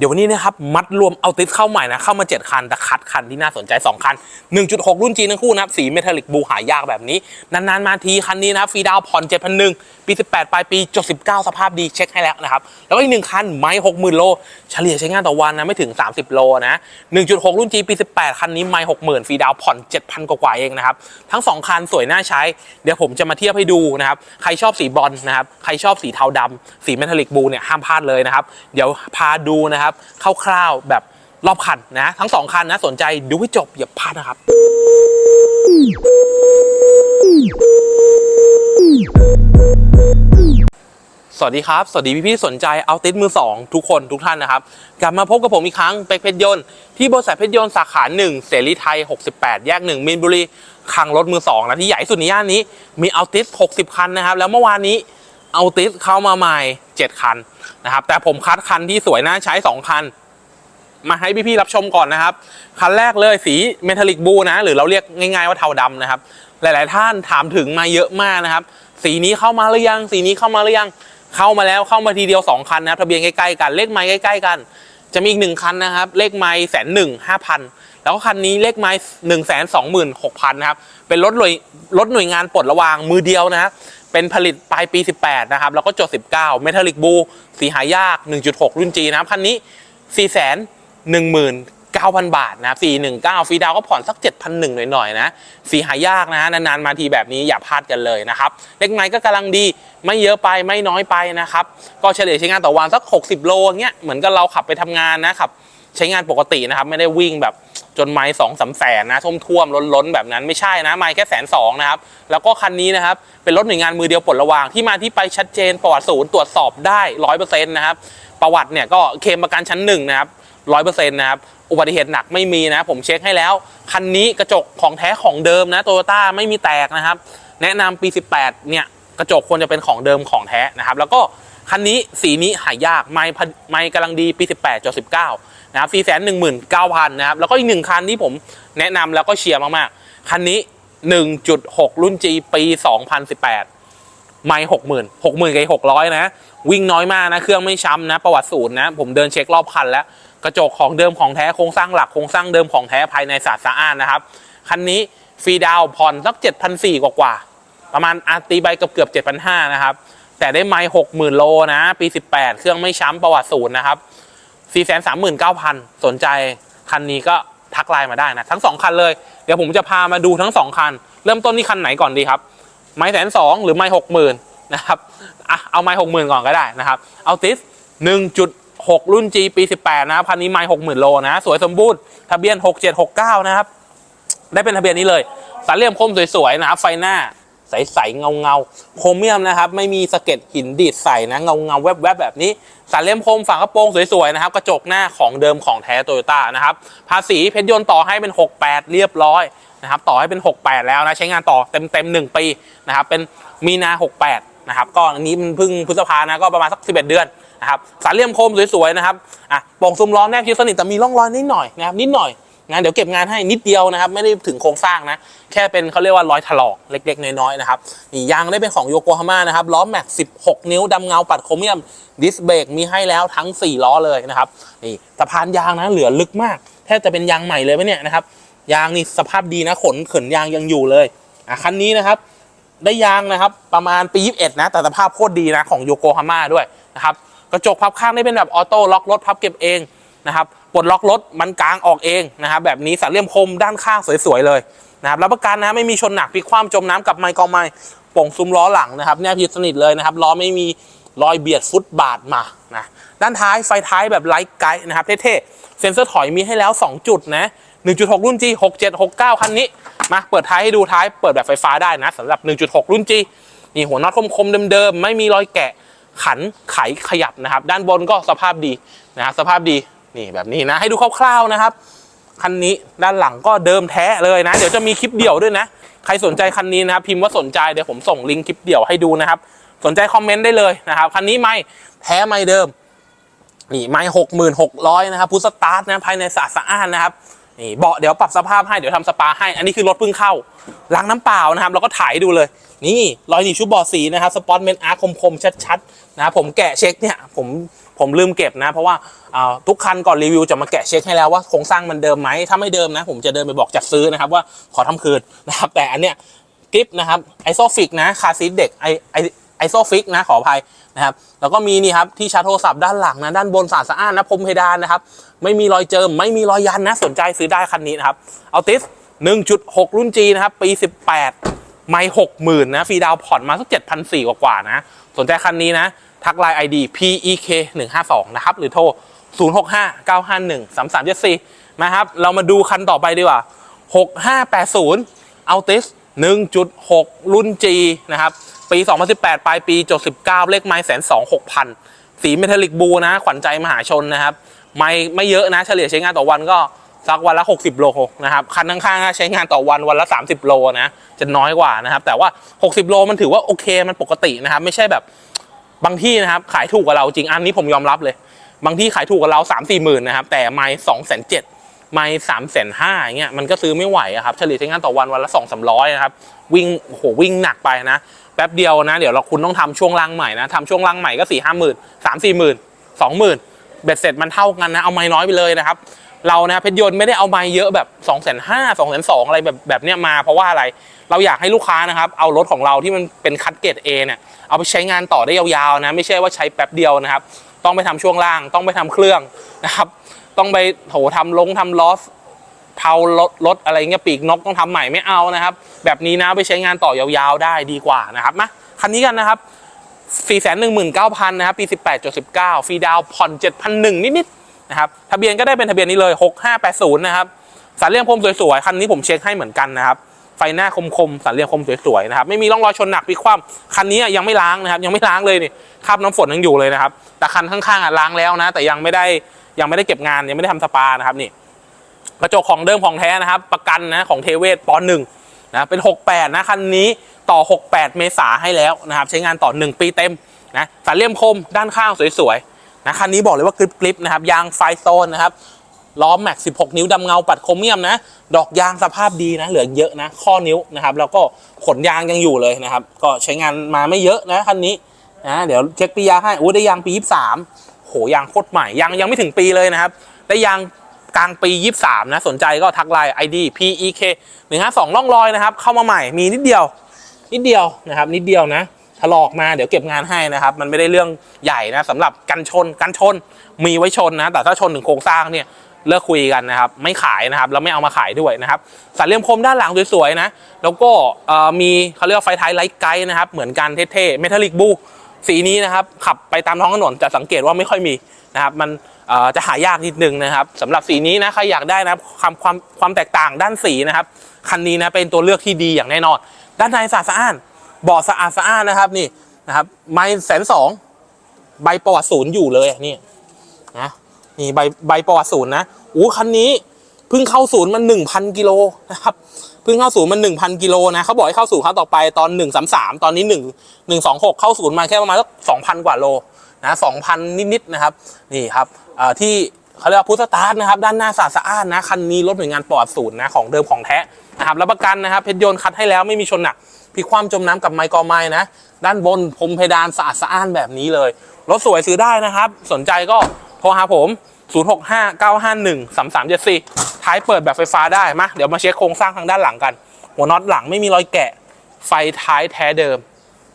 เดี๋ยววันนี้นะครับมัดรวมเอาติสเข้าใหม่นะเข้ามา 7 คันแต่คัดคันที่น่าสนใจ 2 คัน 1.6 รุ่นจีนทั้งคู่นะครับสีเมทัลลิกบูหายากแบบนี้ นานๆมาทีคันนี้นะฟรีดาวผ่อน7,001ปี 18 ปลายปีจด19 สภาพดีเช็คให้แล้วนะครับ แล้วก็อีกหนึ่งคันไม้60,000 โล เฉลี่ยใช้งานต่อวันนะไม่ถึง 30 โลนะ 1.6 รุ่นจีปี 18 คันนี้ไม้60,000ฟรีดาวผ่อน 7,000 กว่าเองนะครับทั้ง 2 คันสวยน่าใช้ เดี๋ยวผมจะมาเทียบให้ดูนะครับใครชอบสีบอลนะครับใครชอบสีเทาดำสีเมทัลลิกบูเนี่ยห้ามพลาดเลยนะครับเดี๋ยวพาดูนะครับคร่าวๆแบบรอบคันนะ ทั้ง 2 คันนะสนใจดูให้จบอย่าพลาดนะครับสวัสดีครับ สวัสดีพี่ๆสนใจเอาติดมือ 2 ทุกคนทุกท่านนะครับ กลับมาพบกับผมอีกครั้งเป็กเพชรยนต์ที่บริษัทเพชรยนต์สาขา 1 เสรีไทย 68 แยก 1มินบุรีคังรถมือ2นะที่ใหญ่สุดในย่านนี้มีเอาติส60 คันนะครับ แล้วเมื่อวานนี้ เอาติสเข้ามาใหม่7คันนะครับ แต่ผมคัดคันที่สวยน่าใช้ 2 คัน มาให้พี่ๆรับชมก่อนนะครับ คันแรกเลยสีเมทัลลิกบูนะ หรือเราเรียกง่ายๆว่าเทาดำนะครับ หลายๆท่านถามถึงมาเยอะมากนะครับ สีนี้เข้ามาหรือยัง สีนี้เข้ามาหรือยัง เข้ามาแล้วเข้ามาทีเดียว 2 คันนะครับทะเบียนใกล้ๆกัน เลขไม้ใกล้ ๆ กัน จะมีอีกหนึ่งคันนะครับ เลขไม้แสนหนึ่งห้าพันแล้วก็คันนี้เลขไม้หนึ่งแสนสองหมื่นหกพันนะครับ เป็นรถหน่วยรถหน่วยงานปลดระวางมือเดียวนะครับ เป็นผลิตปลายปี 18 นะครับ แล้วก็จด 19 เมทัลลิกบูสีหายาก 1.6 รุ่นจีนะครับ คันนี้ 4 1 1 9 0 0 บาทนะ419 ฟรีดาวก็ผ่อนสัก7,100หน่อยๆนะสีหายากนะนานๆมาทีแบบนี้อย่าพลาดกันเลยนะครับ เล็กไม้ก็กำลังดีไม่เยอะไปไม่น้อยไปนะครับ ก็เฉลี่ยใช้งานต่อวันสัก 60 โลเงี้ยเหมือนกับเราขับไปทำงานนะครับ ใช้งานปกตินะครับ ไม่ได้วิ่งแบบจนไม้สองสามแสนนะท่วมท่วมล้นล้นแบบนั้นไม่ใช่นะไม้แค่แสนสองนะครับ แล้วก็คันนี้นะครับ เป็นรถหน่วยงานมือเดียวปลดระวางที่มาที่ไปชัดเจนประวัติศูนย์ตรวจสอบได้ร้อยเปอร์เซ็นต์นะครับ ประวัติเนี่ยก็เคลมประกันชั้นหนึ่งนะครับร้อยเปอร์เซ็นต์นะครับอุบัติเหตุหนักไม่มีนะ ผมเช็คให้แล้ว คันนี้กระจกของแท้ของเดิมนะโตโยต้าไม่มีแตกนะครับ แนะนำปี 18 เนี่ยกระจกควรจะเป็นของเดิมของแท้นะครับ แล้วก็คันนี้สีนี้หายาก ไม่พไม่กำลังดีปี 18จ19 นะครับ4 1 9 0 0 0นะครับ แล้วก็อีกหนึ่งคันที่ผมแนะนำแล้วก็เชียร์มากๆ คันนี้1.6รุ่น G ปี2018ไม่หกหมื่นหกหมื่นกับหกร้อยนะ วิ่งน้อยมากนะ เครื่องไม่ช้ำนะ ประวัติศูนย์นะ ผมเดินเช็ครอบคันแล้ว กระจกของเดิมของแท้โครงสร้างหลักโครงสร้างเดิมของแท้ภายในสะอานนะครับ คันนี้ฟรีดาวผ่อนสักเจ็ดพันสี่กว่าๆประมาณอาตีใบเกือบเกือบเจ็ดพันห้านะครับแต่ได้ไม้หกหมื่นโลนะ ปีสิบแปดเครื่องไม่ช้ำประวัติศูนย์นะครับ สี่แสนสามหมื่นเก้าพันสนใจคันนี้ก็ทักไลน์มาได้นะ ทั้งสองคันเลย เดี๋ยวผมจะพามาดูทั้งสองคัน เริ่มต้นที่คันไหนก่อนดีครับ ไม้แสนสองหรือไม้หกหมื่นนะครับอะเอาไม้หกหมื่นก่อนก็ได้นะครับ เอาติสหนึ่งจุดหกรุ่น G ปีสิบแปดนะครับพันนี้ไม้หกหมื่นโลนะ สวยสมบูรณ์ทะเบียนหกเจ็ดหกเก้านะครับ ได้เป็นทะเบียนนี้เลยสันเหลี่ยมคมสวยๆนะครับไฟหน้า ใสๆเงาเงาๆโครเมียมนะครับ ไม่มีสะเก็ดหินดีดใส่นะเงาเงาๆแวบๆแบบนี้สันเลี่ยมคมฝากระโปรงสวยๆนะครับ กระจกหน้าของเดิมของแท้โตโยต้านะครับ ภาษีเพชรยนต์ต่อให้เป็น 68 เรียบร้อยนะครับต่อให้เป็น 68 แล้วนะใช้งานต่อเต็มๆ1ปีนะครับเป็นมีนา 68 นะครับก็อันนี้มันเพิ่งพฤษภานะก็ประมาณสัก 11 เดือนนะครับสันเลี่ยมคมสวยๆนะครับอะโป่งซุ้มล้อแนบชิดสนิทแต่มีร่องรอยนิดหน่อยนะครับนิดหน่อย งานเดี๋ยวเก็บงานให้นิดเดียวนะครับ ไม่ได้ถึงโครงสร้างนะ แค่เป็นเขาเรียกว่ารอยถลอกเล็กๆ น้อยๆนะครับนี่ยางได้เป็นของโยโกฮาม่านะครับล้อแม็ก 16 นิ้วดำเงาปัดโครเมียมดิสเบรกมีให้แล้วทั้ง 4 ล้อเลยนะครับนี่สะพานยางนะเหลือลึกมากแทบจะเป็นยางใหม่เลยไหมเนี่ยนะครับยางนี่สภาพดีนะขนเขินยางยังอยู่เลยอะคันนี้นะครับได้ยางนะครับประมาณปี 21 นะ แต่สภาพโคตรดีนะของโยโกฮาม่าด้วยนะครับกระจกพับข้างได้เป็นแบบออโต้ล็อกรถพับเก็บเองนะครับ ปลดล็อกรถมันกลางออกเองนะครับแบบนี้สันเลี่ยมคมด้านข้างสวยๆเลยนะครับรับประกันนะไม่มีชนหนักพลิกคว่ำจมน้ำกับไมค์กองไม้ป่งซุ้มล้อหลังนะครับแนบยิดสนิทเลยนะครับล้อไม่มีรอยเบียดฟุตบาทมานะด้านท้ายไฟท้ายแบบไลท์ไกด์นะครับเท่ๆเซ็นเซอร์ถอยมีให้แล้ว 2 จุดนะ1.6 รุ่น G 6769 คันนี้ มาเปิดท้ายให้ดูท้ายเปิดแบบไฟฟ้าได้นะสำหรับ 1.6 รุ่น G นี่หัวน็อตคมๆเดิมๆ ไม่มีรอยแกะขันไขขยับนะครับ ด้านบนก็สภาพดีนะฮะสภาพดี นี่แบบนี้นะให้ดูคร่าวๆนะครับ คันนี้ด้านหลังก็เดิมแท้เลยนะ เดี๋ยวจะมีคลิปเดี่ยวด้วยนะ ใครสนใจคันนี้นะครับพิมพ์ว่าสนใจเดี๋ยวผมส่งลิงก์คลิปเดี่ยวให้ดูนะครับ สนใจคอมเมนต์ได้เลยนะครับคันนี้ไม่แท้ไม่เดิมนี่ไม้หกหมื่นหกร้อยนะครับพุทสตาร์ทนะภายในสะอาดสะอ้านนะครับนี่เบาะเดี๋ยวปรับสภาพให้เดี๋ยวทำสปาให้ อันนี้คือรถเพิ่งเข้าล้างน้ำเปล่านะครับแล้วก็ถ่ายให้ดูเลย นี่รอยหนีบชุบเบาะสีนะครับสปอตเมนอาร์คมๆชัดๆนะครับผมแกะเช็คเนี่ยผม ผมลืมเก็บนะ เพราะว่าทุกคันก่อนรีวิวจะมาแกะเช็คให้แล้วว่าโครงสร้างมันเดิมไหมถ้าไม่เดิมนะ ผมจะเดินไปบอกจัดซื้อนะครับว่าขอทำคืนนะครับแต่อันเนี้ยกริปนะครับไอโซฟิกนะคาซีเด็กไอไอไอโซฟิกนะขออภัยนะครับแล้วก็มีนี่ครับที่ชาร์จโทรศัพท์ด้านหลังนะด้านบนสะอาดสะอ้านนะพรมเพดานนะครับไม่มีรอยเจิมไม่มีรอยยันนะสนใจซื้อได้คันนี้นะครับเอาติส1.6 รุ่น G นะครับปี 18 ไม่หกหมื่นนะฟรีดาวผ่อนมาสักเจ็ดพันสี่กว่าๆนะ สนใจคันนี้นะ ทักไลน์ ID PEK 152นะครับ หรือโทร 065 951 3374นะครับ เรามาดูคันต่อไปดีกว่า 6580 Altis 1.6 รุ่น G นะครับ ปี 2018 ปลายปีจด19 เลขไม้แสนสองหกพันสีเมทัลลิกบูนะ ขวัญใจมหาชนนะครับ ไม่ไม่เยอะนะ เฉลี่ยใช้งานต่อวันก็ สักวันละ 60 โลนะครับคันข้างๆใช้งานต่อวันวันละ 30 โลนะจะน้อยกว่านะครับ แต่ว่า 60 โลมันถือว่าโอเคมันปกตินะครับไม่ใช่แบบบางที่นะครับขายถูกกว่าเราจริงอันนี้ผมยอมรับเลย บางที่ขายถูกกว่าเรา 3 4 หมื่นนะครับแต่ไม้สองแสนเจ็ดไม้สามแสนห้าอย่างเงี้ยมันก็ซื้อไม่ไหวครับเฉลี่ยใช้งานต่อวันวันละ2 3 0 0นะครับวิ่งโหวิ่งหนักไปนะแป๊บเดียวนะ เดี๋ยวเราคุณต้องทำช่วงล่างใหม่นะทำช่วงล่างใหม่ก็สี่ห้าหมื่นสามสี่หมื่นสองหมื่นเบ็ดเสร็จมันเท่ากันนะเอาไม้น้อยไปเลยนะครับ เรานะเพชรยนต์ไม่ได้เอาไม้เยอะแบบ2องแสนห้าสองแสนสองอะไรแบบแบบเนี้ยมาเพราะว่าอะไรเราอยากให้ลูกค้านะครับเอารถของเราที่มันเป็นคัดเกรดเอเนี่ยเอาไปใช้งานต่อได้ยาวๆนะไม่ใช่ว่าใช้แป๊บเดียวนะครับ ต้องไปทำช่วงล่างต้องไปทำเครื่องนะครับ ต้องไปโถทำลงทำลอสเผารถรถอะไรเงี้ยปีกนกต้องทำใหม่ไม่เอานะครับ แบบนี้นะไปใช้งานต่อยาวๆได้ดีกว่านะครับมาคันนี้กันนะครับ4 1 9 0 0 0 นะครับปี 18.19ฟรีดาวผ่อน7,100นิดๆ นะครับทะเบียนก็ได้เป็นทะเบียนนี้เลย 6580 นะครับสารเลี่ยงพรมสวยๆคันนี้ผมเช็คให้เหมือนกันนะครับไฟหน้าคมๆสารเลี่ยงคมสวยๆนะครับไม่มีร่องรอยชนหนักพลิกคว่ำคันนี้ยังไม่ล้างนะครับยังไม่ล้างเลยนี่คราบน้ำฝนยังอยู่เลยนะครับแต่คันข้างๆล้างแล้วนะ แต่ยังไม่ได้ยังไม่ได้เก็บงานยังไม่ได้ทำสปานะครับนี่กระจกของเดิมของแท้นะครับ ประกันนะของเทเวศปอนหนึ่งนะเป็น 68 นะคันนี้ต่อ 68 เมษาให้แล้วนะครับ ใช้งานต่อ 1 ปีเต็มนะสารเลี่ยมคมด้านข้างสวยๆ นะคันนี้บอกเลยว่ากริปกริปนะครับยางไฟโซนนะครับล้อแม็ก 16 นิ้วดำเงาปัดโครเมียมนะ ดอกยางสภาพดีนะ เหลือเยอะนะ ข้อนิ้วนะครับ แล้วก็ขนยางยังอยู่เลยนะครับ ก็ใช้งานมาไม่เยอะนะคันนี้นะเดี๋ยวเช็คปียางให้อู้ได้ยางปี 23 โหยางโคตรใหม่ยางยังไม่ถึงปีเลยนะครับ ได้ยางกลางปี 23 นะ สนใจก็ทักไลน์ ID PEK 152ร่องรอยนะครับ เข้ามาใหม่มีนิดเดียว นิดเดียวนะครับ นิดเดียวนะ ถลอกมาเดี๋ยวเก็บงานให้นะครับ มันไม่ได้เรื่องใหญ่นะสำหรับกันชนกันชนมีไว้ชนนะ แต่ถ้าชนถึงโครงสร้างเนี่ยเลิกคุยกันนะครับ ไม่ขายนะครับแล้วไม่เอามาขายด้วยนะครับสันเหลี่ยมคมด้านหลังสวยๆนะ แล้วก็มีเขาเรียกว่าไฟท้ายไลท์ไกด์นะครับ เหมือนกันเท่ๆเมทัลลิกบูสีนี้นะครับขับไปตามท้องถนนจะสังเกตว่าไม่ค่อยมีนะครับมันจะหายากนิดนึงนะครับสำหรับสีนี้นะใครอยากได้นะความความความแตกต่างด้านสีนะครับคันนี้นะเป็นตัวเลือกที่ดีอย่างแน่นอน ด้านในสะอาด สะอ้านเบาะสะอาดสะอ้านนะครับนี่นะครับ ไม่แสนสองใบประวัติศูนย์อยู่เลยนี่นะนี่ใบใบประวัติศูนย์นะอู้คันนี้เพิ่งเข้าศูนย์มันหนึ่งพันกิโลนะครับเพิ่งเข้าศูนย์มันหนึ่งพันกิโลนะเขาบอกให้เข้าศูนย์ครั้งต่อไปตอนหนึ่งสามสามตอนนี้หนึ่งหนึ่งสองหกเข้าศูนย์มาแค่ประมาณสักสองพันกว่าโลนะสองพันนิดๆนะครับนี่ครับอ่อที่เขาเรียกว่าพุทธสตาร์ทนะครับด้านหน้าสะอาดนนะคันนี้รถหน่วยงานปลอดศูนย์นะของเดิมของแท้นะครับรับประกันนะครับเพชรยนต์คัดให้แล้วไม่มีชนหนัก พลิกคว่ำจมน้ำกับไมค์กอไม้นะ ด้านบนพรมเพดานสะอาดสะอ้านแบบนี้เลยรถสวยซื้อได้นะครับ สนใจก็โทรหาผม 065 951 3374 ท้ายเปิดแบบไฟฟ้าได้มาเดี๋ยวมาเช็คโครงสร้างทางด้านหลังกัน หัวน็อตหลังไม่มีรอยแกะ ไฟท้ายแท้เดิม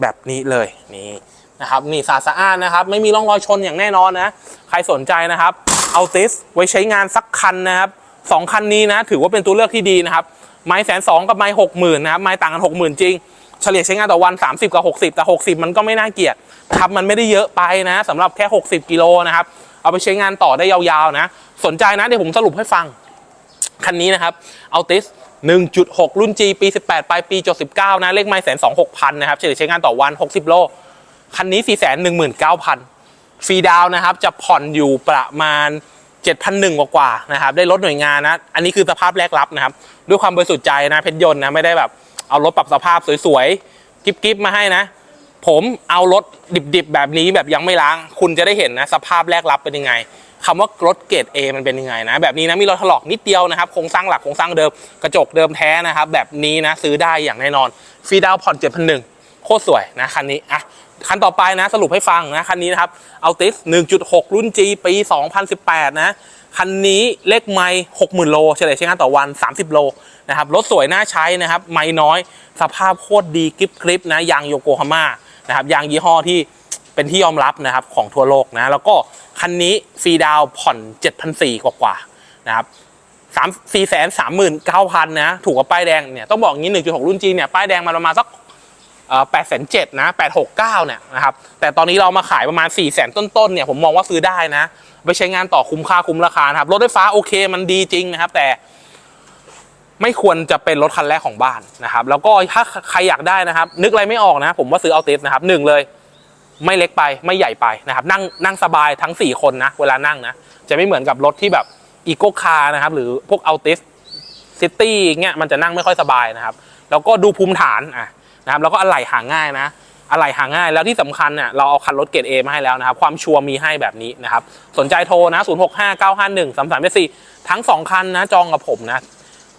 แบบนี้เลยนี่นะครับนี่สะอาดสะอ้านนะครับ ไม่มีร่องรอยชนอย่างแน่นอนนะ ใครสนใจนะครับเอาติสไว้ใช้งานสักคันนะครับสองคันนี้นะ ถือว่าเป็นตัวเลือกที่ดีนะครับ ไม้แสนสองกับไม้หกหมื่นนะครับไม้ต่างกันหกหมื่นจริงเฉลี่ยใช้งานต่อวัน 30 กับ 60 แต่ 60 มันก็ไม่น่าเกลียดครับมันไม่ได้เยอะไปนะสำหรับแค่ 60 กิโลนะครับ เอาไปใช้งานต่อได้ยาวๆนะ สนใจนะ เดี๋ยวผมสรุปให้ฟัง คันนี้นะครับเอาติส1.6 รุ่น G ปี 18 ปลายปีจด19 นะ เลขไม้แสนสองหกพันนะครับ เฉลี่ยใช้งานต่อวัน 60 โล คันนี้ 4 1 9 0 0 0 ฟรีดาวนะครับ จะผ่อนอยู่ประมาณ 7,100กว่ากว่าๆนะครับได้รถหน่วยงานนะ อันนี้คือสภาพแรกรับนะครับ ด้วยความบริสุทธิ์ใจนะเพชรยนต์นะไม่ได้แบบเอารถปรับสภาพสวยๆกิ๊บๆมาให้นะ ผมเอารถดิบๆ แบบนี้แบบยังไม่ล้าง คุณจะได้เห็นนะสภาพแรกรับเป็นยังไงคำว่ารถเกรด A มันเป็นยังไงนะแบบนี้นะมีรอยถลอกนิดเดียวนะครับโครงสร้างหลักโครงสร้างเดิมกระจกเดิมแท้นะครับแบบนี้นะซื้อได้อย่างแน่นอนฟรีดาวน์ผ่อน7,100โคตรสวยนะคันนี้อะ คันต่อไปนะสรุปให้ฟังนะ คันนี้นะครับ Altis 1.6 รุ่น G ปี 2018 นะ คันนี้เลขไมล์60,000 โล เฉลี่ยใช้งานต่อวัน 30 โลนะครับรถสวยน่าใช้นะครับ ไมล์น้อย สภาพโคตรดีกริบกริบนะ ยางโยโกฮาม่านะครับยางยี่ห้อที่เป็นที่ยอมรับนะครับของทั่วโลกนะ แล้วก็คันนี้ฟรีดาวผ่อน 7,400 กว่าๆนะครับสามสี่แสนสามหมื่นเก้าพันนะ ถูกกว่าป้ายแดงเนี่ยต้องบอกงี้หนึ่งจุดหกรุ่นจีเนี่ยป้ายแดงมาประมาณสัก แปดแสนเจ็ดนะแปดหกเก้าเนี่ยนะครับแต่ตอนนี้เรามาขายประมาณ4ี่แสนต้นๆเนี่ยผมมองว่าซื้อได้นะ ไปใช้งานต่อคุ้มค่าคุ้มราคานะครับรถไฟฟ้าโอเคมันดีจริงนะครับ แต่ไม่ควรจะเป็นรถคันแรกของบ้านนะครับ แล้วก็ถ้าใครอยากได้นะครับ นึกอะไรไม่ออกนะผมว่าซื้อเอาติสนะครับหนึ่งเลย ไม่เล็กไปไม่ใหญ่ไปนะครับ นั่งนั่งสบายทั้ง 4 คนนะ เวลานั่งนะ จะไม่เหมือนกับรถที่แบบอีโกคาร์นะครับ หรือพวกอัลติสซิตี้เงี้ยมันจะนั่งไม่ค่อยสบายนะครับ แล้วก็ดูภูมิฐานอะ นะครับแล้วก็อะไหล่หาง่ายนะอะไหล่หาง่ายแล้วที่สำคัญเนี่ยเราเอาคันรถเกรดเอมาให้แล้วนะครับ ความชัวร์มีให้แบบนี้นะครับ สนใจโทรนะ 0 6 5 9 5 1 3 3 4ทั้ง 2 คันนะจองกับผมนะ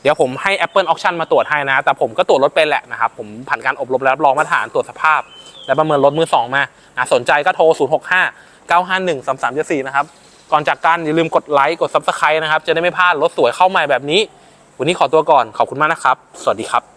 เดี๋ยวผมให้ Apple Auction มาตรวจให้นะ แต่ผมก็ตรวจรถเป็นแหละนะครับ ผมผ่านการอบรมและรับรองมาตรฐานตรวจสภาพ และประเมินรถมือสองมานะสนใจก็โทร 0 6 5 9 5 1 3 3 4นะครับก่อนจากกันอย่าลืมกดไลค์กด Subscribe นะครับจะได้ไม่พลาดรถสวยเข้าใหม่แบบนี้ วันนี้ขอตัวก่อนขอบคุณมากนะครับ สวัสดีครับ